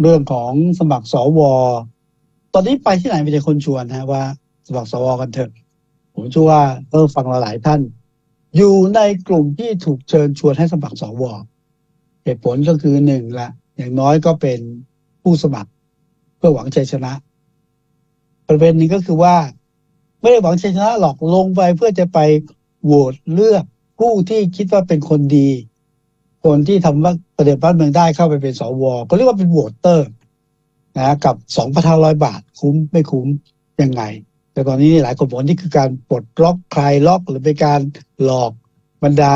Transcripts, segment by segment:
เรื่องของสมัครสวตอนนี้ไปที่ไหนมีแต่คนชวนนะว่าสมัครสวกันเถอะผมเชื่อว่าเออฟังเราหลายท่าน อยู่ในกลุ่มที่ถูกเชิญชวนให้สมัครสวเหตุผลก็คือหนึ่งละอย่างน้อยก็เป็นผู้สมัครเพื่อหวังชัยชนะ ประเด็นนี้ก็คือว่า ไม่ได้หวังชัยชนะหรอกลงไปเพื่อจะไปโหวตเลือกผู้ที่คิดว่าเป็นคนดี คนที่ทำว่าประเด็นบ้านเมืองได้เข้าไปเป็นสวก็เรียกว่าเป็นโหวตเตอร์นะกับสองพันห้าร้อยบาทคุ้มไม่คุ้มยังไง แต่ตอนนี้หลายคนบอกนี่คือการปลดล็อกคลายล็อกหรือเป็นการหลอกบรรดา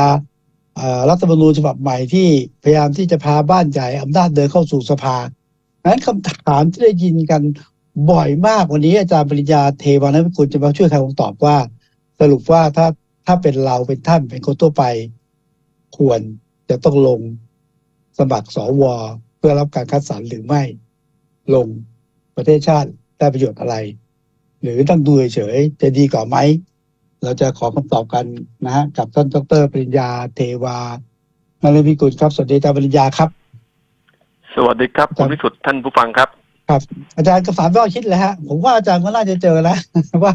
รัฐธรรมนูญฉบับใหม่ที่พยายามที่จะพาบ้านใหญ่อำนาจเดินเข้าสู่สภานั้นคำถามที่ได้ยินกันบ่อยมากวันนี้อาจารย์ปริญญาเทวานักุลจะมาช่วยใครคงตอบว่า สรุปว่าถ้าถ้าเป็นเราเป็นท่านเป็นคนทั่วไป ควร จะต้องลงสมัครสวเพื่อรับการคัดสรรหรือไม่ ลงประเทศชาติได้ประโยชน์อะไร หรือต้องดูเฉยๆจะดีกว่าไหม เราจะขอคำตอบกันนะฮะกับท่านดรปริญญาเทวานรพิกุลครับ สวัสดีอาจารย์ปริญญาครับ สวัสดีครับครัคุบณวิสุทธ์ท่านผู้ฟังครับ ครับ อาจารย์กับสามยอดคิดเลยฮะ ผมว่าอาจารย์ก็น่าจะเจอแล้วว่า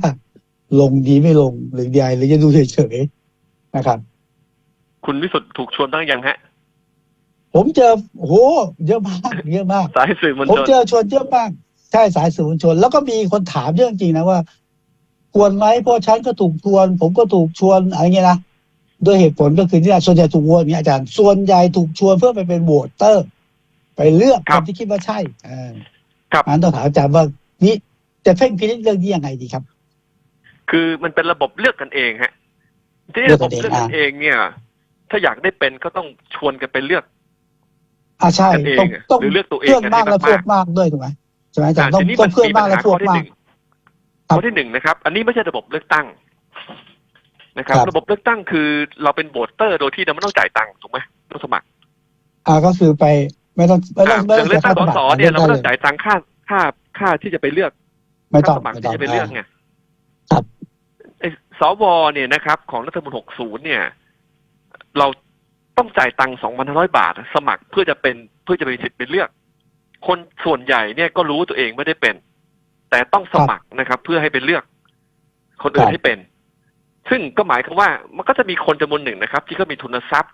ลงดีไม่ลงหรือใหญ่หรือจะดูเฉยๆนะครับ คุณวิสุทธ์ถูกชวนบ้างยังฮะ ผมเจอโอ้โหเยอะมากเยอะมาก สายสื่อมวลผมชนเจอชวนเยอะมาก ใช่สายสื่อมวลชน แล้วก็มีคนถามเรื่องจริงนะว่า ควรไหมเพราะฉันก็ถูกชวน ผมก็ถูกชวนอะไรเงี้ยนะด้วยเหตุผลก็คือที่ส่วนใหญ่ถูกชวนเนี่ยอาจารย์ส่วนใหญ่ถูกชวนเพื่อไปเป็นโหวตเตอร์ ไปเลือกคนที่คิดว่าใช่เออครับอันต้องถามอาจารย์ว่านี่จะเพ่งพินิจเรื่องนี้ยังไงดีครับ คือมันเป็นระบบเลือกกันเองฮะ ที่เลือระกบกันเองบเลือกกันเองเนี่ย ถ้าอยากได้เป็นก็ต้องชวนกันไปเลือก อ่าใช่กันเองต้องอะต้องหรือเลือกตัวเองเพื่อนกันมากให้และพวมากกมากด้วยถูกไหมใช่ไหมอาๆจารย์ต้องทีนี้ต้มัอนงเพื่อนมีมาปักญและหาพวข้อกที่มาหก นึ่งข้อที่หนึ่งนะครับ อันนี้ไม่ใช่ระบบเลือกตั้งนะครับ ครับ ระบบเลือกตั้งคือ เราเป็นโหวตเตอร์โดยที่เราไม่ต้องจ่ายตังค์ถูกไหมต้องสมัครอ่าก็คือไปไม่ต้องไม่ต้องอ่าไม่อต้อย่างเลือกตั้งสค่าสมัครเนี่ยเราไม่ต้องลืกได้ลจ่ายตังค่าค่าค่าที่จะไปเลือกไม่ต้องค่าสมัครไม่ที่ต้อง จะไปเลือกอ่าไงครับ ไอ้สวเนี่ยนะครับ ของรัฐธรรมนูญ60 เนี่ย เราต้องจ่ายตังค์2,500บาท สมัครเพื่อจะเป็นเพื่อจะมีสิทธิ์ไปเลือก คนส่วนใหญ่เนี่ยก็รู้ตัวเองไม่ได้เป็น แต่ต้องสมัครนะครับ เพื่อให้ไปเลือก คนอื่นให้เป็น ซึ่งก็หมายความว่ามันก็จะมีคนจำนวนหนึ่งนะครับ ที่ก็มีทุนทรัพย์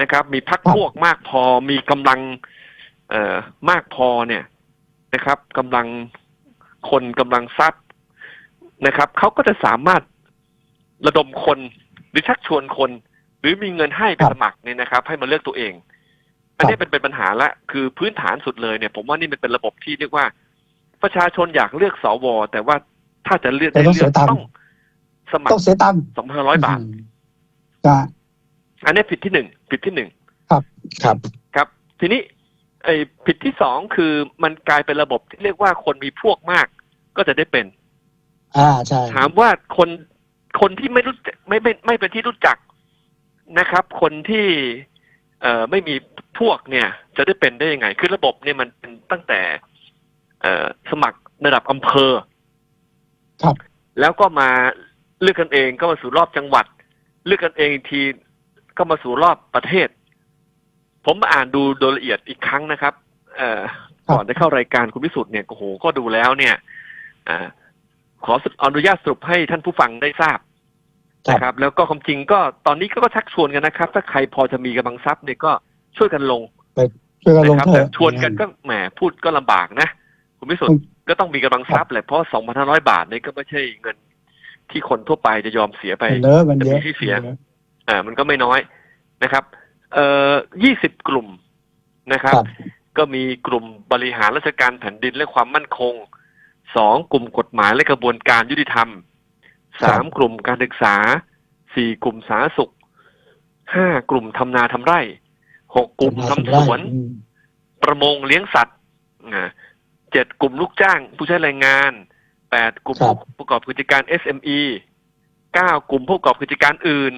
นะครับ มีพักพวกมากพอมีกำลัง เอ่อมากพอเนี่ยนะครับกำลังคนกำลังทรัพย์นะครับเขาก็จะสามารถระดมคนหรือชักชวนคน หรือมีเงินให้ไปครับสมัครเนี่ยนะครับ ให้มาเลือกตัวเอง อันนี้เป็นเป็นปัญหาละ คือพื้นฐานสุดเลยเนี่ย ผมว่านี่มันเป็นระบบที่เรียกว่า ประชาชนอยากเลือกสวแต่ว่าถ้าจะเลือกแต่ได้ต้องเลืเสีอยกตังค์ต้องสมัคต้องรเสียตังค์สองพันร้อยบาทมอ่าอันนี้ผิดที่หนึ่งผิดที่หนึ่งครับครับครับ ทีนี้ ไอ้ผิดที่สองคือมันกลายเป็นระบบที่เรียกว่าคนมีพวกมาก ก็จะได้เป็น อ่าใช่ถามว่าคนคนที่ไม่รู้จักไม่ไม่ไม่เป็นที่รู้จัก นะครับ คนที่เอ่อไม่มีพวกเนี่ย จะได้เป็นได้ยังไง คือระบบเนี่ยมันเป็นตั้งแต่ เอ่อสมัครระดับอำเภอ ครับ แล้วก็มาเลือกกันเองก็มาสู่รอบจังหวัด เลือกกันเองอีกทีก็มาสู่รอบประเทศ ผมมาอ่านดูโดยละเอียดอีกครั้งนะครับ เอ่อก่อนจะเข้ารายการคุณพิสุทธิ์เนี่ยโอ้โหก็ดูแล้วเนี่ยอ่าขออนุญาตสรุปให้ท่านผู้ฟังได้ทราบครับ นะครับแล้วก็ความจริงก็ตอนนี้ก็ชักชวนกันนะครับ ถ้าใครพอจะมีกำลังทรัพย์เนี่ยก็ช่วยกันลงช่วยกันลงนะครับเถแต่อะชวนกันก็แหมพูดก็ลำบากนะคุณพิสุทธิ์ก็ต้องมีกำลังทรัพย์แหละเพราะสองพันห้าร้อยบาทเนี่ยก็ไม่ใช่เงินที่คนทั่วไปจะยอมเสียไปมันเยอะมันเยอะจะมีที่เสียอ่ามันก็ไม่น้อยนะครับ เอ่อยี่สิบกลุ่มนะครับครับ ก็มีกลุ่มบริหารราชการแผ่นดินและความมั่นคงสองกลุ่มกฎหมายและกระบวนการยุติธรรม สามกลุ่มการศึกษาสี่กลุ่มสาธารณสุขห้ากลุ่มทำนาทำไร่หกกลุ่มทำสวนอืมประมงเลี้ยงสัตว์อ่าเจ็ดกลุ่มลูกจ้าง ผู้ใช้แรงงานแปดกลุ่มครับผู้ประกอบกิจการ SME เก้ากลุ่มผู้ประกอบกิจการอื่น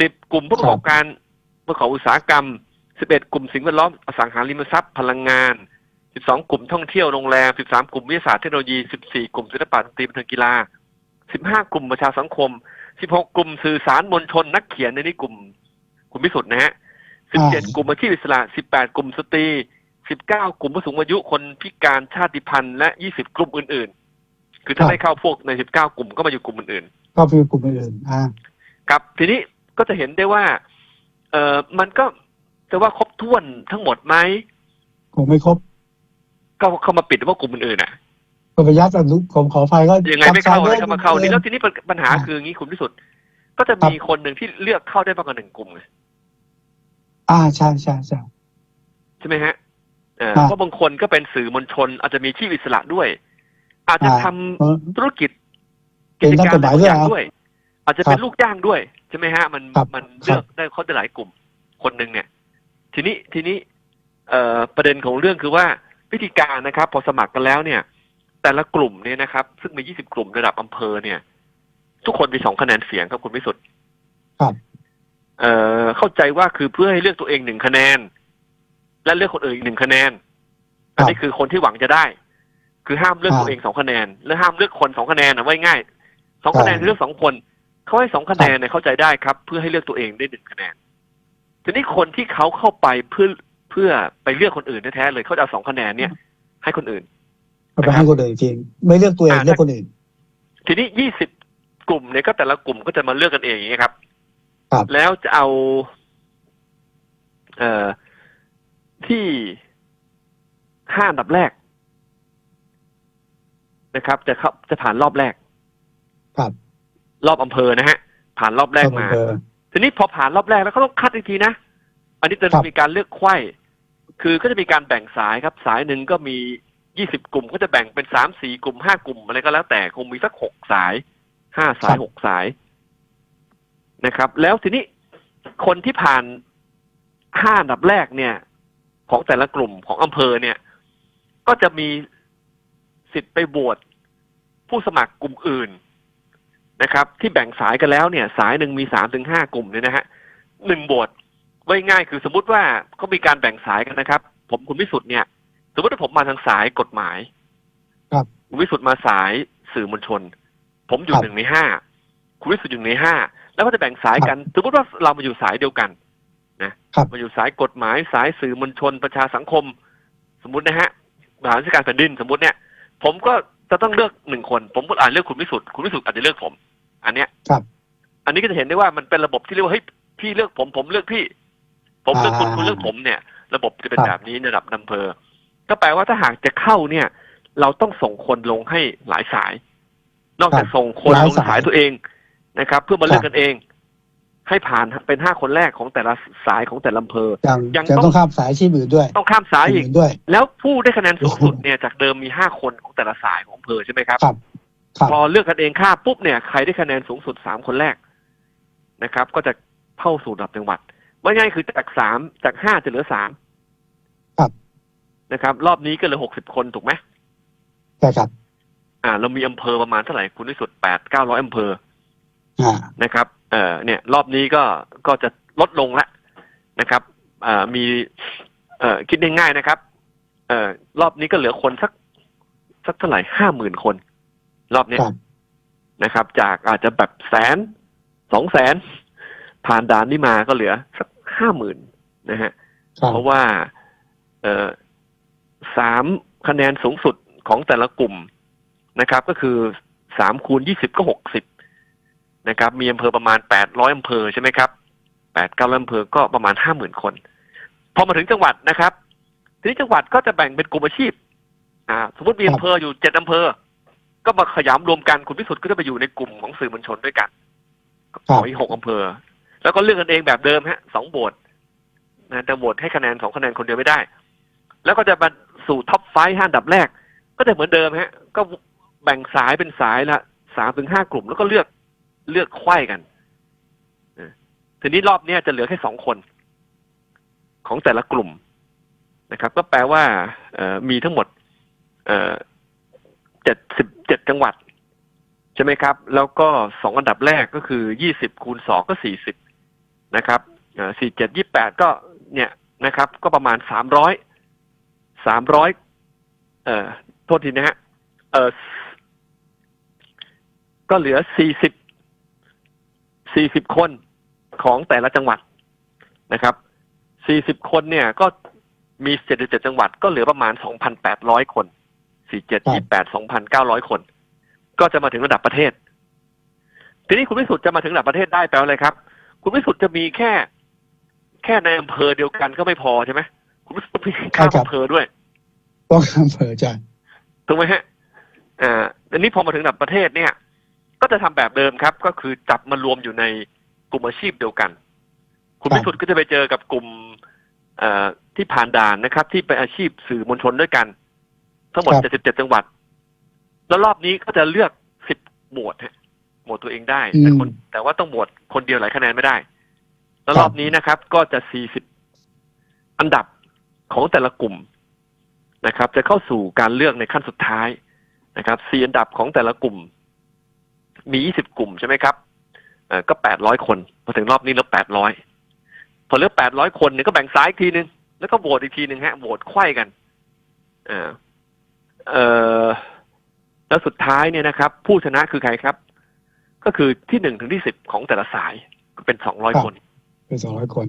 สิบกลุ่มผู้ประกอบการประกอบอุตสาหกรรมสิบเอ็ดกลุ่มสิ่งแวดล้อมอสังหาริมทรัพย์พลังงานสิบสองกลุ่มท่องเที่ยวโรงแรมสิบสามกลุ่มวิทยาศาสตร์เทคโนโลยีสิบสี่กลุ่มศิลปะดนตรีบันเทิงกีฬา สิบห้ากลุ่มประชาสังคมสิบหกกลุ่มสื่อสารมวลชนนักเขียนในนี่กลุ่มคุณพิสุทธิ์นะฮะสิบเจ็ดกลุ่มอาชีพอิสระสิบแปดกลุ่มสตรีสิบเก้ากลุ่มผู้สูงอายุคนพิการชาติพันธุ์และยี่สิบกลุ่มอื่น ๆ คือถ้าครับไม่เข้าพวกในสิบเก้ากลุ่มก็มาอยู่กลุ่มอื่นก็คือกลุ่มอื่นๆอ่าๆครับทีนี้ก็จะเห็นได้ว่า เออมันก็จะว่าครบถ้วนทั้งหมดไหมคงไม่ครบก็เข้ามาปิดว่ากลุ่มอื่นๆอะ ก็ไปยัดอนุผมขออภัยก็ยังไงไม่เข้าอะไรก็มาเข้าซับซ้อนนี่เกิแล้วทีนี้ปัญหาคืออย่างนี้คุณที่สุด ก็จะมีคนหนึ่งที่เลือกเข้าได้มากกว่าหนึ่งกลุ่มไงอ่าใช่ใช่ใช่ใช่ไหมฮะเออครับเพราะบางคนก็เป็นสื่อมวลชน อาจจะมีชีพอิสระด้วย อาจจะอ่าทำเออธุรกิจเป็กินจนักการกฎหมายบางอย่างด้วยเหรอด้วย อาจจะเป็นครับลูกจ้างด้วยใช่ไหมฮะ มันครับมันครับเลือกได้เขาได้หลายกลุ่ม คนหนึ่งเนี่ย ทีนี้ทีนี้ เอ่อประเด็นของเรื่องคือว่าวิธีการนะครับ พอสมัครกันแล้วเนี่ย แต่ละกลุ่มเนี่ยนะครับ ซึ่งมี 20 กลุ่มระดับอำเภอเนี่ย ทุกคนมีสองคะแนนเสียงครับคุณวิสุทธ์ครับ เอ่อเข้าใจว่าคือเพื่อให้เลือกตัวเองหนึ่งคะแนน และเลือกคนอื่นอีกหนึ่งคะแนน อันนี้คือคนที่หวังจะได้ คือห้ามเลือกอ่าตัวเองสองคะแนน และห้ามเลือกคนสองคะแนนนะไว้ง่ายสองคะแนนใช่คือเลือกสองคนเขาให้สองคะแนนเนี่ยเข้าใจได้ครับ เพื่อให้เลือกตัวเองได้หนึ่งคะแนนทีนี้คนที่เขาเข้าไปเพื่อเพื่อไปเลือกคนอื่นแท้ๆเลยเขาจะเอาสองคะแนนเนี่ย ให้คนอื่น เอาไปให้คนอื่นจริง ไม่เลือกตัวเองอ่าเลือกคนอื่น ทีนี้ยี่สิบกลุ่มเนี่ยก็แต่ละกลุ่มก็จะมาเลือกกันเองอย่างนี้ยครับ ครับ แล้วจะเอา เอ่อที่ห้าอันดับแรกนะครับ จะเข้าจะผ่านรอบแรก ครับ รอบอำเภอนะฮะ ผ่านรอบแรกมาอำเภอทีนี้พอผ่านรอบแรกแล้วก็ต้องคัดอีกทีนะ อันนี้จะครับมีการเลือกไขว้คือก็จะมีการแบ่งสายครับ สายหนึ่งก็มี ยี่สิบกลุ่มก็จะแบ่งเป็นสามสี่กลุ่มห้ากลุ่มอะไรก็แล้วแต่คงมีสักหกสายห้าสายหกสายนะครับ แล้วทีนี้คนที่ผ่านห้าอันดับแรกเนี่ย ของแต่ละกลุ่มของอำเภอเนี่ย ก็จะมีสิทธิ์ไปบวชผู้สมัครกลุ่มอื่นนะครับ ที่แบ่งสายกันแล้วเนี่ย สายหนึ่งมีสามถึงห้ากลุ่มเนี่ยนะฮะหนึ่งบวชไว้ง่ายคือสมมุติว่าเขามีการแบ่งสายกันนะครับ ผมคุณวิสุทธิ์เนี่ย สมมติว่าผมมาทางสายกฎหมาย ครับ คุณวิสุทธ์มาสายสื่อมวลชน ผมอยู่ครับหนึ่งในห้าคุณวิสุทธ์อยู่ในห้าแล้วก็จะแบ่งสายกัน สมมติว่าเรามาอยู่สายเดียวกันนะครับ มาอยู่สายกฎหมายสายสื่อมวลชน ประชาสังคม สมมตินะฮะมหาราชการแผ่นดินสมมติเนี่ย ผมก็จะต้องเลือกหนึ่งคน ผมก็อาจเลือกคุณวิสุทธ์คุณวิสุทธ์อาจจะเลือกผม อันเนี้ยครับอันนี้ก็จะเห็นได้ว่ามันเป็นระบบที่เรียกว่าเฮ้ยพี่เลือกผมผมเลือกพี่ ผมเลือกคุณอ่า คุณเลือกผมเนี่ย ระบบจะเป็นครับแบบนี้ในระดับอำเภอ ก็แปลว่าถ้าหากจะเข้าเนี่ย เราต้องส่งคนลงให้หลายสาย นอกจากส่งคนหลายลงสายสายตัวเองนะครับ เพื่อมาเลือคกรับกันเอง ให้ผ่านเป็นห้าคนแรกของแต่ละสายของแต่ละอำเภอยังยังยังต้องต้องข้ามสายอาชีพอื่นด้วย ต้องข้ามสายอีกอื่นด้วย แล้วผู้ได้คะแนนสูงสุดโอ้โหเนี่ยจากเดิมมีห้าคนของแต่ละสายของอำเภอใช่ไหมครับครับครับพอเลือกกันเองค่าปุ๊บเนี่ยใครได้คะแนนสูงสุดสามคนแรกนะครับ ก็จะเข้าสู่ระดับจังหวัดว่าง่ายคือจากสามจากห้าจะเหลือสามครับ นะครับ รอบนี้ก็เหลือหกสิบคนถูกไหมใช่ครับ อ่า เรามีอำเภอประมาณเท่าไหร่คุณที่สุดแปดเก้าร้อยอำเภออ่านะครับ เอ่อเนี่ย รอบนี้ก็ก็จะลดลงละนะครับอ่ามี เอ่อคิดง่ายๆนะครับ เอ่อรอบนี้ก็เหลือคนสักสักเท่าไหร่ห้าหมื่นคน รอบเนี้ยครับ นะครับ จากอาจจะแบบแสนสองแสนผ่านด่านนี้มาก็เหลือสักห้าหมื่นนะฮะ ครับเพราะว่า เอ่อ สามคะแนนสูงสุดของแต่ละกลุ่มนะครับ ก็คือสามคูณยี่สิบก็หกสิบนะครับ มีอำเภอประมาณแปดร้อยอำเภอใช่ไหมครับแปดเก้าอำเภอก็ประมาณห้าหมื่นคน พอมาถึงจังหวัดนะครับ ทีนี้จังหวัดก็จะแบ่งเป็นกลุ่มอาชีพ อ่า สมมติมีอำเภออยู่เจ็ดอำเภอ ก็มาขยำรวมกันคุณพิสุทธิ์ก็จะไปอยู่ในกลุ่มของสื่อมวลชนด้วยกันขออีกหกอำเภอ แล้วก็เลือกกันเองแบบเดิมฮะสองโหวตนะแต่โหวตให้คะแนนสองคะแนนคนเดียวไม่ได้ แล้วก็จะมา สู่ท็อปไฟห้าดับแรก ก็จะเหมือนเดิมฮะ ก็แบ่งสายเป็นสายละสามถึงห้ากลุ่ม แล้วก็เลือกเลือกไข้กันทีนี้รอบเนี้ยจะเหลือแค่สองคน ของแต่ละกลุ่มนะครับ ก็แปลว่ามีทั้งหมดเจ็ดสิบเจ็ดจังหวัด ใช่ไหมครับ แล้วก็สองอันดับแรกก็คือยี่สิบคูณสองก็สี่สิบนะครับสี่เจ็ดยี่แปดก็เนี่ยนะครับ ก็ประมาณสามร้อย สามร้อยเอ่อโทษทีนะฮะเอ่อก็เหลือสี่สิบสี่สิบคนของแต่ละจังหวัดนะครับสี่สิบคนเนี่ยก็มี77จังหวัด ก็เหลือประมาณ2,800คน47 28 2,900คน ก็จะมาถึงระดับประเทศ ทีนี้คุณวิสุทธ์จะมาถึงระดับประเทศได้แปลว่าอะไรครับ คุณวิสุทธ์จะมีแค่ แค่ในอำเภอเดียวกันก็ไม่พอใช่ไหม คุณวิสุทธ์ต้องมีข้ามอำเภอด้วยต้องอำเภออาจารย์ถูกไหมฮะอ่าอันนี้พอมาถึงระดับประเทศเนี่ย ก็จะทำแบบเดิมครับ ก็คือจับมารวมอยู่ในกลุ่มอาชีพเดียวกัน คุณพิสุทธิ์ก็จะไปเจอกับกลุ่มเอ่อที่ผ่านด่านนะครับ ที่เป็นอาชีพสื่อมวลชนด้วยกัน ทั้งหมด 77 จังหวัด แล้วรอบนี้ก็จะเลือก 10 หมวดฮะหมวดตัวเองได้ แต่คนแต่ว่าต้องหมวดคนเดียวหลายคะแนนไม่ได้ แล้วรอบนี้นะครับ ก็จะ 40 อันดับ ของแต่ละกลุ่มนะครับ จะเข้าสู่การเลือกในขั้นสุดท้ายนะครับสี่อันดับของแต่ละกลุ่ม มียี่สิบกลุ่มใช่ไหมครับเอ่อก็แปดร้อยคนพอถึงรอบนี้เหลือแปดร้อยพอเหลือแปดร้อยคนเนี่ยก็แบ่งซ้ายอีกทีนึง แล้วก็โหวตอีกทีหนึ่งฮะโหวตไขว้กันเออเออแล้วสุดท้ายเนี่ยนะครับ ผู้ชนะคือใครครับ ก็คือที่หนึ่งถึงที่สิบของแต่ละสายก็เป็นสองร้อยคน เป็นสองร้อยคน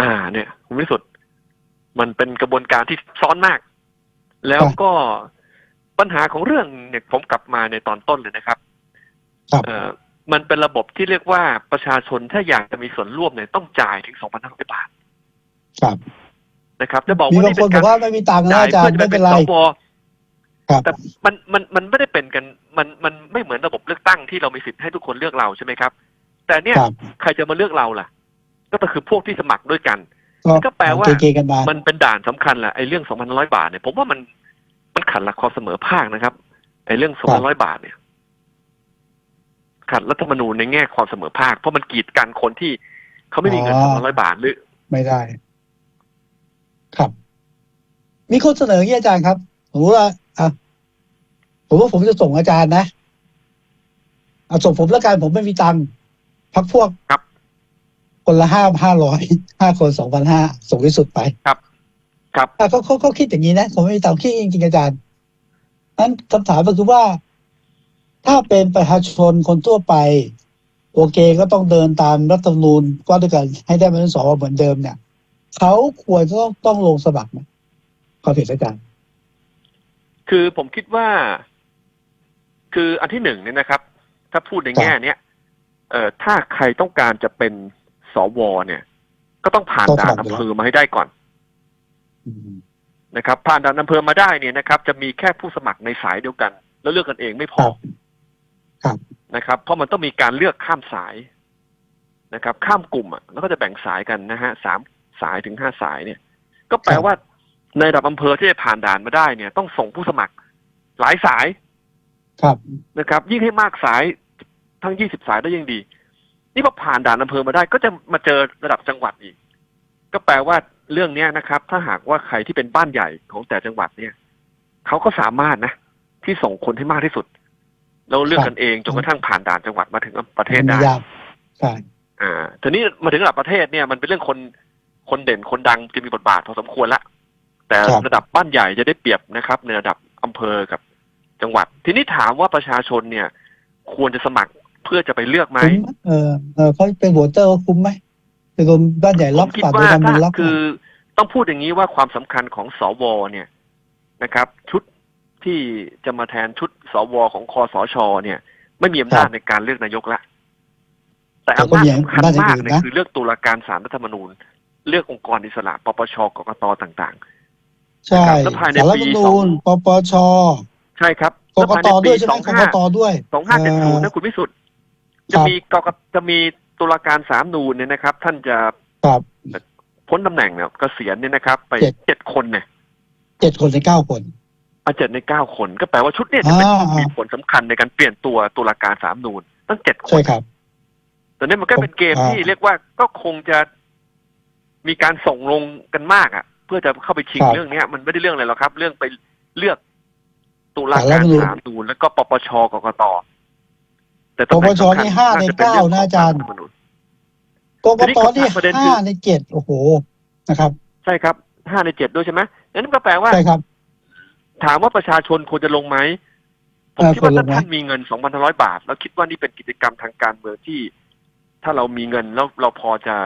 อ่า เนี่ยคุณวิสุทธ์ มันเป็นกระบวนการที่ซ้อนมาก แล้วก็ปัญหาของเรื่องเนี่ยผมกลับมาในตอนต้นเลยนะครับครับเอ่อมันเป็นระบบที่เรียกว่าประชาชนถ้าอยากจะมีส่วนร่วมเนี่ยต้องจ่ายถึง2,500บาท ครับนะครับจะบอกมีว่าบางนี่คเป็นนบกาอกรว่าไม่มีตังค์นะจ่ายอาจารเพื่อย์จะไปไม่เป็เป็นนไรสวครับแต่มันมันมันไม่ได้เป็นกัน มันมันไม่เหมือนระบบเลือกตั้งที่เรามีสิทธิ์ให้ทุกคนเลือกเราใช่ไหมครับ แต่เนี่ยครับใครจะมาเลือกเราล่ะ ก็คือพวกที่สมัครด้วยกัน ก็ก็แปลว่าเกๆกันมามันเป็นด่านสำคัญแหละไอ้เรื่อง2,500บาทเนี่ยผมว่ามันมันขัดหลักความเสมอภาคนะครับไอ้เรื่อง2,500บาทเนี่ย ขัดรัฐธรรมนูญในแง่ความเสมอภาค เพราะมันกีดกันคนที่เขาไม่มีเงิน2,500บาทหรือ ไม่ได้ ครับ มีคนเสนออย่างนี้อาจารย์ครับผมว่าอะผมว่าผมจะส่งอาจารย์นะเอาส่งผมแล้วกันผมไม่มีตังค์พักพวกครับ คนละห้าห้าร้อยห้าคนสองพันห้าส่งที่สุดไปครับ ครับอะเขาเขาเขาคิดอย่างนี้นะผมไม่มีตังค์คิดจริงๆอาจารย์นั้นคำถามก็คือว่า ถ้าเป็นประชาชนคนทั่วไป โอเคก็ต้องเดินตามรัฐธรรมนูญว่าด้วยกันให้ได้มาเป็นสวเหมือนเดิมเนี่ยเขาควรจะต้องต้องลงสมัครไหมความเห็นอาจารย์คือผมคิดว่า คืออันที่หนึ่งเนี่ยนะครับ ถ้าพูดในแง่เนี้ยเอ่อถ้าใครต้องการจะเป็น สวเนี่ย ก็ต้องผ่านต้องด่านผ่านอำเภอมาให้ได้ก่อนอืมนะครับ ผ่านด่านอำเภอมาได้เนี่ยนะครับ จะมีแค่ผู้สมัครในสายเดียวกัน แล้วเลือกกันเองไม่พคอรับครับนะครับ เพราะมันต้องมีการเลือกข้ามสายนะครับ ข้ามกลุ่มอะแล้วก็จะแบ่งสายกันนะฮะสามสายถึงห้าสายเนี่ย ก็แปลครับว่าในระดับอำเภอที่จะผ่านด่านมาได้เนี่ย ต้องส่งผู้สมัครหลายสายครับนะครับ ยิ่งให้มากสายทั้ง20สายได้ยิ่งดี นี่พอผ่านด่านอำเภอมาได้ก็จะมาเจอระดับจังหวัดอีก ก็แปลว่าเรื่องเนี้ยนะครับ ถ้าหากว่าใครที่เป็นบ้านใหญ่ของแต่จังหวัดเนี่ยเขาก็สามารถนะ ที่ส่งคนให้มากที่สุดแล้วเลือกกันเองจนกระทั่งผ่านด่านจังหวัดมาถึงประเทศไม่ได้ยากใช่อ่าทีนี้มาถึงระดับประเทศเนี่ยมันเป็นเรื่องคนคนเด่นคนดังจะมีบทบาทพอสมควรละแต่ระดับบ้านใหญ่จะได้เปรียบนะครับ ในระดับอำเภอกับจังหวัด ทีนี้ถามว่าประชาชนเนี่ย ควรจะสมัคร เพื่อจะไปเลือกไหมคุ้มไหมเออเออเขาเป็นโหวตเตอร์เขาคุ้มไหมเป็นคนบ้านใหญ่ผล็อมกคิดฝั่งว่าโดยทำถ้าเป็นล็อกคือต้องพูดอย่างนี้ว่าความสำคัญของสวเนี่ยนะครับ ชุดที่จะมาแทนชุดสวของคอสช เนี่ย ไม่มีอำนาจในการเลือกนายกละแต่อำนาจสำคัญมากเนี่ยคือเลือกตุลาการศาลรัฐธรรมนูญ เลือกองค์กรอิสระปปชกกตต่างใช่แล้วภายในสารรัฐธรปีรมสอนูงญปปชๆใช่ครับกกตด้วยใช่ไหมสองกห้ากตด้วยสองห้าเจ็ดศูนย์เอนะอคุณพิสุทธิ์ครั จะบมีกกจะมีตุลาการสามนูนเนี่ยนะครับ ท่านจะครับ พ้นตำแหน่งเนี่ยเกษียณเนี่ยนะครับ ไปเจ็ด เจ็ดคนเนี่ยเจ็ดคนในเก้าคนเอาเจ็ดในเก้าคนก็แปลว่าชุดเนี่ยจะเป็นอ่ามีมีผลสำคัญในการเปลี่ยนตัวตุลาการสามนูนตั้งเจ็ดคใช่น ครับ ตอนนี้มันก็เป็นเกมอ่าที่เรียกว่าก็คงจะมีการส่งลงกันมากอะ เพื่อจะเข้าไปชิงเรื่องเนี้ย มันไม่ได้เรื่องอะไรหรอกครับ เรื่องไปเลือกตุลาการสามนูนแล้วก็ปปชกกต แต่ปตำแหปน่งชสำคัญนี่ห้าในจะป็เก้ารื่องนะอาจารย์ขงฐธมนูญกกตนี่ทีนี้คำถามประเด็นคือ ห้าในเจ็ดโอ้โหนะครับใช่ครับห้าในเจ็ดด้วยใช่ไหมนั่นก็แปลว่า ใช่ครับ ถามว่าประชาชนควรจะลงไหมผมเออคิดว่าควรลถ้างไหม ท่านมีเงิน2,500บาท แล้วคิดว่านี่เป็นกิจกรรมทางการเมืองที่ ถ้าเรามีเงินแล้วเราพอจะ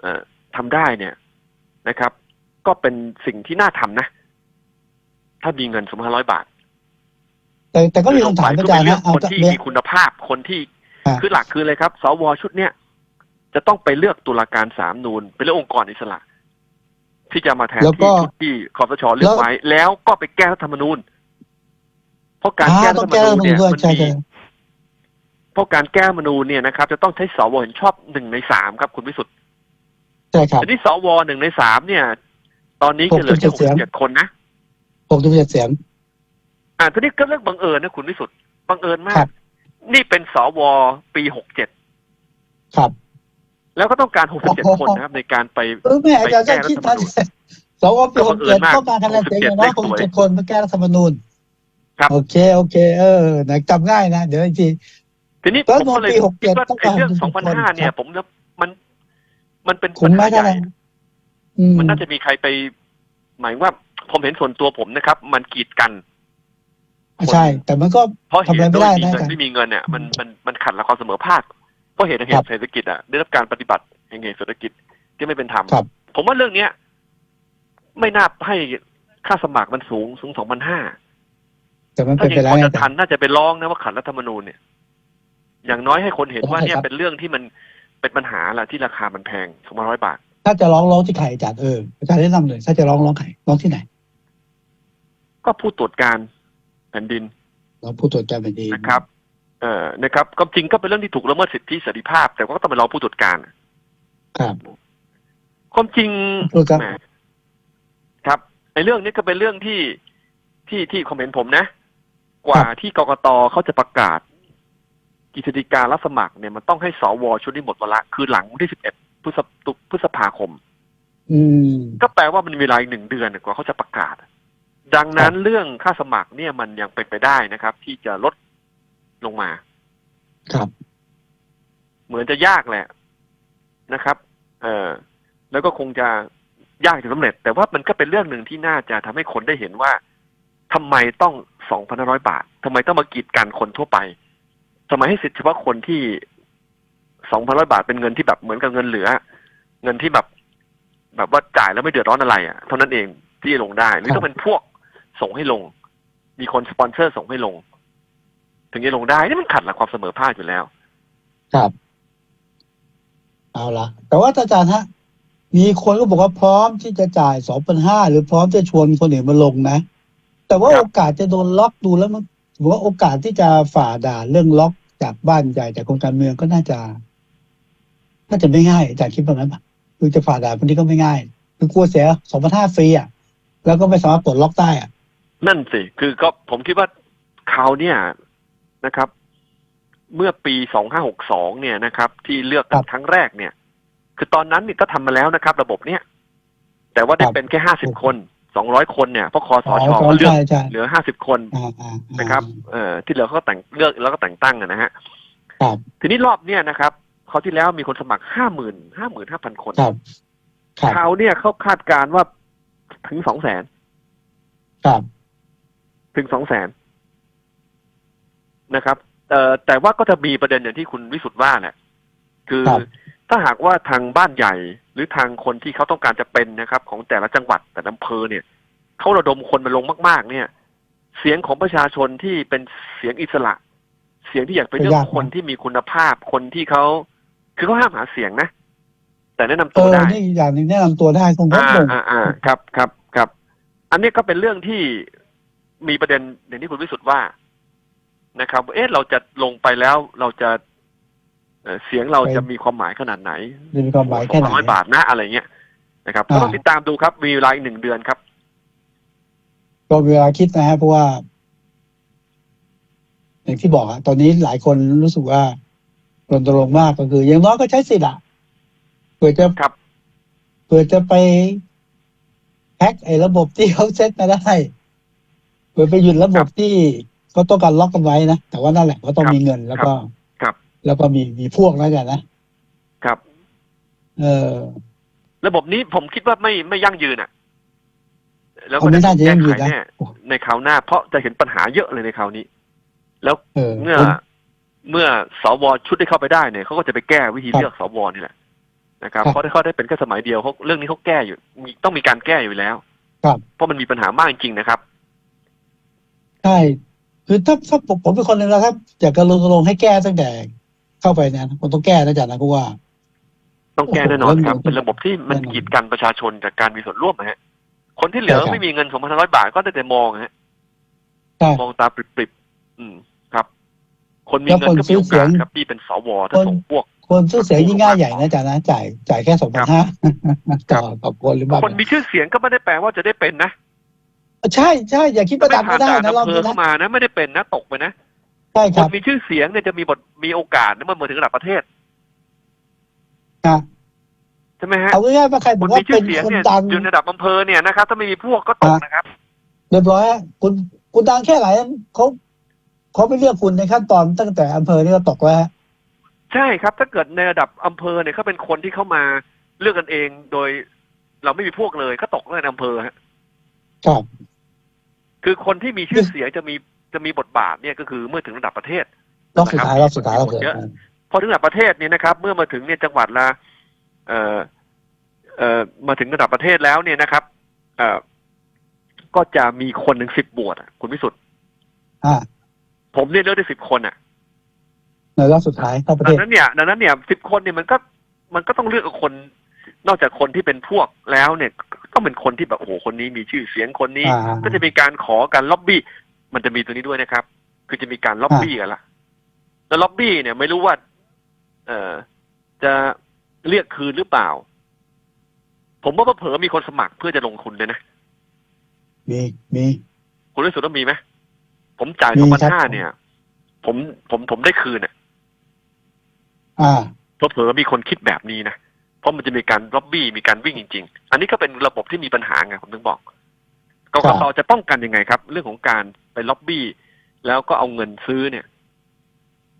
เอ่อทำได้เนี่ยนะครับ ก็เป็นสิ่งที่น่าทำนะ ถ้ามีเงินสมห้าร้อยบาท แต่แต่ก็มีคำถามลงไปอาจารย์เลืนะอกเอาคนแต่ที่เนี่ยมีคุณภาพคนที่อ่าคือหลักคือเลยครับสวชุดเนี้ยจะต้องไปเลือกตุลาการสามนูนเป็นเรื่ององค์กรอิสระ ที่จะมาแทนแล้วก็ที่ชุดที่คอสชเลือกไว้ แล้วก็ไปแก้รัฐธรรมนูญเพราะการอ่าแก้รัต้ฐองธรรมแก้นูญเนี่ยรัฐธรรมนูญด้วยมันใช่มีใช่เพราะการแก้รัฐธรรมนูญเนี่ยนะครับ จะต้องใช้สวเห็นชอบหนึ่งในสามครับ คุณวิสุทธิ์ใช่ครับทีนี้สวหนึ่งในสามเนี่ย ตอนนี้จะเหลือแค่หกเสียงสิบเจ็ดคนนะหกสิบเจ็ดเสียง อ่าทีนี้ก็เรื่องบังเอิญนะคุณวิสุทธิ์บังเอิญมาครัก บ นี่เป็นสวปีหกเจ็ดครับ แล้วก็ต้องการหกสิบเจ็ดโอ้โหคนนะครับ ในการไป เออแม่อาจารย์ไปแก้จะคิดรัฐธรรมนูญทันสวปีก็หบักงเอิเจ็ญดมากต้องการคะแนนเสียงอย่างน้อย67หกสิบเจ็ดคนเพื่อแก้รัฐธรรมนูญครับ โอเคโอเค เออไหนจำง่ายนะ เดี๋ยวอีกที ทีนี้รัผฐมธรรมนูญก็เลยปีคิดว่า67ต้องไอ้การเรื่อง60สองพันห้าคนเนี่ยครับผมว่ามันมันเป็นคุ้ปัมญไหมหาใหญ่ท่านนะ อืมมันน่าจะมีใครไป หมายว่าผมเห็นส่วนตัวผมนะครับ มันกีดกัน ใช่ แต่มันก็เพราะเหทำอะไรตุไม่โดได้ยมีนะเงินอาจารย์ ไม่มีเงินเนี่ยมันมันมันขัดหลักความเสมอภาคเพราะเหตุแห่งครับเศรษฐกิจอะได้รับการปฏิบัติแห่งเหตุเศรษฐกิจที่ไม่เป็นธรรมครับ ผมว่าเรื่องเนี้ย ไม่น่าให้ค่าสมัครมันสูงสูงสองพันห้า แต่มันถ้าเป็นยังพอไปได้จะแต่ทันน่าจะไปร้องนะว่าขัดรัฐธรรมนูญเนี่ย อย่างน้อยให้คนเห็นว่าใช่เนี่ยครับ เป็นเรื่องที่มันเป็นปัญหาแหละที่ราคามันแพงสองพันร้อยบาท ถ้าจะร้องร้องที่ใครอาจารย์เอออาจารย์แนะนำเลย ถ้าจะร้องร้องใครร้องที่ไหน ก็ผู้ตรวจการ แผ่นดินร้องผู้ตรวจการแผ่นดินนะครับ เอ่อนะครับก็จริงก็เป็นเรื่องที่ถูกละเมิดสิทธิเสรีภาพ แต่ว่าก็ต้องไปรอผู้ตรวจการ ครับ ความจริงผู้ตรวจการแหมครับไอ้เรื่องนี้ก็เป็นเรื่องที่ที่ที่คอมเมนต์ผมนะ กว่าที่กกตเขาจะประกาศกิจฎีการรับสมัครเนี่ยมันต้องให้สวชุดนี้หมดวาระคือหลังวันที่สิบเอ็ดพฤษภพฤษภาคม อืมก็แปลว่ามันมีเวลาอีกหนึ่งเดือนกว่าเขาจะประกาศ ดังนั้นเรื่องค่าสมัครเนี่ยมันยังเป็นไปได้นะครับ ที่จะลดลงมา ครับ เหมือนจะยากแหละนะครับ เออแล้วก็คงจะยากจะสำเร็จ แต่ว่ามันก็เป็นเรื่องหนึ่งที่น่าจะทำให้คนได้เห็นว่าทำไมต้องสองพันร้อยบาททำไมต้องมากีดกันคนทั่วไปทำไมให้สิทธิเฉพาะคนที่สองพันร้อยบาทเป็นเงินที่แบบเหมือนกับเงินเหลือ เงินที่แบบ แบบว่าจ่ายแล้วไม่เดือดร้อนอะไร อะ เท่านั้นเองที่จะลงได้ หรือต้องเป็นพวก ส่งให้ลง มีคนสปอนเซอร์ส่งให้ลง ถึงจะลงได้นี่มันขัดหลักความเสมอภาคอยู่แล้ว ครับ เอาละแต่ว่าอาจารย์ฮะ มีคนก็บอกว่าพร้อมที่จะจ่ายสองพันห้าหรือพร้อมจะชวนคนอื่นมาลงนะ แต่ว่าครับโอกาสจะโดนล็อกดูแล้วมันถือว่าโอกาสที่จะฝ่าด่านเรื่องล็อกจากบ้านใหญ่จากคนการเมืองก็น่าจะ น่าจะไม่ง่ายอาจารย์คิดว่างั้นปะคือจะฝ่าด่านพวกนี้ก็ไม่ง่าย คือกลัวเสียสองพันห้าฟรีอะ แล้วก็ไม่สามารถปลดล็อกได้อะ นั่นสิคือก็ผมคิดว่าเขาวเนี่ยนะครับ เมื่อปีสองห้าหกสองเนี่ยนะครับ ที่เลือกกัครันบครั้งแรกเนี่ย คือตอนนั้นนี่ก็ทำมาแล้วนะครับ ระบบเนี้ยแต่ว่าได้ครับเป็นแค่ห้าสิบคนสองร้อยคนเนี่ยเพราะคอสอ๋อชเขาเลือกใช่ใช่เหลือห้าสิบคนอ่าอ่าอ่านะครับ เอ่อที่เหลือเขาก็แต่งเลือกแล้วก็แต่งตั้งอะนะฮะครับทีนี้รอบเนี่ยนะครับเขาวที่แล้วมีคนสมัครห้าหมื่นห้าหมื่นห้าพันคนครับครับเขาวเนี่ยเขาคาดการณ์ว่าถึงสองแสนครับ ถึงสองแสนนะครับเอ่อแต่ว่าก็จะมีประเด็นอย่างที่คุณวิสุทธ์ว่าแหละคือครับถ้าหากว่าทางบ้านใหญ่ หรือทางคนที่เขาต้องการจะเป็นนะครับ ของแต่ละจังหวัดแต่ละอำเภอเนี่ยเขาระดมคนมาลงมาก ๆ เนี่ย เสียงของประชาชนที่เป็นเสียงอิสระ เสียงที่อยากไปเลือกคนที่มีคุณภาพคนที่เขาคือเขาห้ามหาเสียงนะแต่แนะนำเอตัวอได้นี่อีกอย่างหนึ่งแนะนำตัวได้คงลดอ่าลงอ่าอ่าครับครับครับ อันนี้ก็เป็นเรื่องที่ มีประเด็นอย่างที่คุณวิสุทธ์ว่านะครับเอ๊ะเราจะลงไปแล้วเราจะเอ่อเสียงเราไปจะมีความหมายขนาดไหนมีความหมายแค่ไหนร้อยบาทนะอะไรเงี้ยนะครับก็อ่าต้องติดตามดูครับ มีเวลาอีกหนึ่งเดือนครับ ก็เวลาคิดนะฮะเพราะว่า อย่างที่บอกอะตอนนี้หลายคนรู้สึกว่ารณรงค์มากก็คืออย่างน้อยก็ใช้สิทธิ์อะเผื่อจะครับเผื่อจะไปแฮ็กไอ้ระบบที่เขาเซตมาได้ เผื่อไปหยุดระบบที่เขาต้องการล็อกกันไว้นะ แต่ว่านั่นแหละก็ต้องครับมีเงินแล้วก็ครับ แล้วก็มีมีพวกแล้วกันนะครับ เออระบบนี้ผมคิดว่าไม่ไม่ยั่งยืนอะ แล้วเอาก็ไม่จะน่าจะแก้ยั่งไขยืนนะแน่ในคราวหน้า เพราะจะเห็นปัญหาเยอะเลยในคราวนี้ แล้วเออเมื่อผมเมื่อสวชุดได้เข้าไปได้เนี่ยเขาก็จะไปแก้วิธีครับเลือกสวนี่แหละนะครับครับเพราะถ้าเขาได้เป็นแค่สมัยเดียวเขาเรื่องนี้เขาแก้อยู่ มีต้องมีการแก้อยู่แล้วครับเพราะมันมีปัญหามากจริงๆนะครับ ใช่คือถ้าถ้าผมผมเป็นคนหนึ่งนะครับอยากจะรณรงค์ให้แก้ตั้งแต่เข้าไปเนี่ยมันต้องแก้นะอาจารย์นะกูว่า ต้องแก้โอ้โหแน่นอนครับแล้วมีเป็นระบบที่มันแน่นอนกีดกันประชาชนจากการมีส่วนร่วมนะฮะ คนที่เหลือใช่ครับไม่มีเงินสองพันร้อยบาทก็ได้แต่มองฮะใช่มองตาปริบๆอืมครับ คนมีแล้วเงินคนก็ซื้มีอโอเสียกางสครับที่เป็นสวถ้าคนส่งพวกคนซื้อเสียงยิ่งง่ายใหญ่นะอาจารย์นะจ่ายจ่ายแค่สองพันห้าต่อต่อคนหรือบ้างคนมีชื่อเสียงก็ไม่ได้แปลว่าจะได้เป็นนะ ใช่ใช่อย่าคิดประดับผ่าไม่นได้ด่านนะรอบอำเภอนี้เข้านะมานะ ไม่ได้เป็นนะตกไปนะใช่คครันบมีชื่อเสียงเนี่ยจะมีบทมีโอกาสนะเมื่อมาถึงระดับประเทศนะใช่ไหมฮะเอาง่ายๆว่าใครบคอกนว่ามีชื่เป็อนเสียงคนเนี่ยดัง อยู่ในระดับอำเภอเนี่ยนะครับ ถ้าไม่มีพวกก็ตกนะครับ เรียบร้อยฮะคุณคุณดังแค่ไหนเขาเขาไม่เลือกคุณในขั้นตอนตั้งแต่อำเภอนี่ก็ตกแล้วฮะใช่ครับ ถ้าเกิดในระดับอำเภอเนี่ยเขาเป็นคนที่เข้ามาเลือกกันเองโดย เราไม่มีพวกเลยก็ตกในอำเภอฮะ ครับ คือคนที่มีชื่อเสียงจะมีจะมีบทบาทเนี่ยก็คือเมื่อถึงระดับประเทศรอบสุดท้ายรอบสุดท้ายรอบสุดเยท้าอะยพอถึงระดับประเทศเนี่ยนะครับ เมื่อมาถึงเนี่ยจังหวัดละเอ่อเอ่อมาถึงระดับประเทศแล้วเนี่ยนะครับ เอ่อก็จะมีคนหนึ่งสิบบวชอะคุณวิสุทธ์อ่าผมเนี่ยเลือกได้สิบคนอะในรอบสุดท้ายเข้าประดัเทงศนั้นเนี่ยดังนั้นเนี่ยสิบคนเนี่ยมันก็มันก็ต้องเลือกเอาคน นอกจากคนที่เป็นพวกแล้วเนี่ยต้องเป็นคนที่แบบโอ้โหคนนี้มีชื่อเสียงคนนี้ อ่า ก็จะมีการขอการล็อบบี้ มันจะมีตัวนี้ด้วยนะครับ คือจะมีการล็อบบี้กันละแล้วล็อบบี้เนี่ยไม่รู้ว่า เอ่อจะเรียกคืนหรือเปล่า ผมว่าเผลอๆมีคนสมัครเพื่อจะลงทุนเลยนะ มีมี คุณรู้สึกว่ามีไหมผมจ่ายมีสองพันครับห้าเนี่ย ผมผมผมได้คืนอะอ่า เผลอๆมีคนคิดแบบนี้นะ เพราะมันจะมีการล็อบบี้มีการวิ่งจริง ๆ อันนี้ก็เป็นระบบที่มีปัญหาไงผมถึงบอกกครักบตจะป้องกันยังไงครับ เรื่องของการไปล็อบบี้ แล้วก็เอาเงินซื้อเนี่ย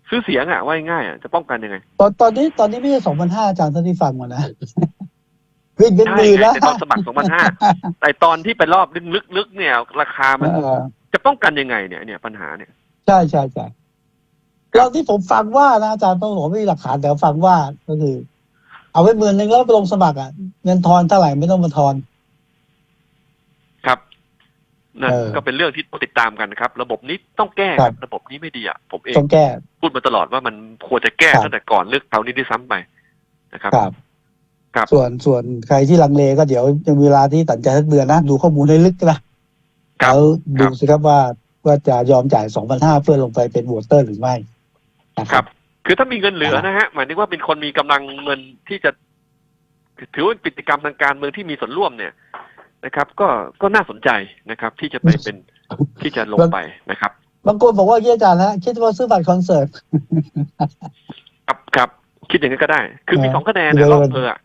ซื้อเสียงอะว่าง่ายๆอะจะป้องกันยังไง ตอนตอนนี้ตอนนี้ไม่ใช่สองพันห้าอาจารย์ท่านที่ฟังมานะวิ่งเป็นใช่หมื่นไงแล้วแต่ตอนสมัครสองพันห้าแต่ตอนที่ไปรอบลึกๆเนี่ย ราคามันเออจะป้องกันยังไงเนี่ยเนี่ยปัญหาเนี่ย ใช่ใช่ใช่เราที่ผมฟังว่านะอาจารย์ต้องผมไม่มีหลักฐานแต่ฟังว่าก็คือ เอาไว้หมื่นหนึ่งแล้วไปลงสมัครอะเงินทอนเท่าไหร่ไม่ต้องมาทอนครับนะเออก็เป็นเรื่องที่ต้องติดตามกันนะครับ ระบบนี้ต้องแก้คครัรับบระบบนี้ไม่ดีอะผมเองต้องแก้ พูดมาตลอดว่ามันควรจะแก้ครับตั้งแต่ก่อนเลือกเท่านี้ด้วยซ้ำไปนะครับครับครับส่วนส่วนใครที่ลังเลก็เดี๋ยวยังมีเวลาที่ตัดใจทักเดือนนะดูข้อมูลให้ลึกนะครับแล้วดูสิครับว่าว่าจะยอมจ่ายสองพันห้าเพื่อลงไปเป็นวอเตอร์หรือไม่นะคครัรับบ คือถ้ามีเงินเหลือนะฮะหมายถึงว่าเป็นคนมีกำลังเงินที่จะ ถือว่าเป็นกิจกรรมทางการเมืองที่มีส่วนร่วมเนี่ยนะครับ ก็ก็น่าสนใจนะครับ ที่จะไปเป็นที่จะลงไปนะครับบางคนบอกว่าเยี่ยอาจารย์แล้วคิดว่าซื้อบัตรคอนเสิร์ตครับครับคิดอย่างนั้นก็ได้ คือมีเออสองคะแนนเดี๋นะยวรอบอำเภออะ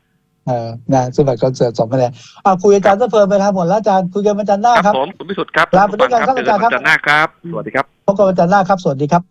เออนะซื้อบัตรคอนเสิร์ตสองคะแนนอะคุยอาจารย์จะเพลินไปครับหมดแล้วอาจารย์คุยกันวันจันทร์หน้าครับครับผมคุณพิสุทธิ์ครับลาไปด้วยกันครับเจอกันอาจารย์ครับวันจันทร์หน้าครับ สวัสดีครับพบกันวันจันทร์หน้าครับ สวัสดีครับ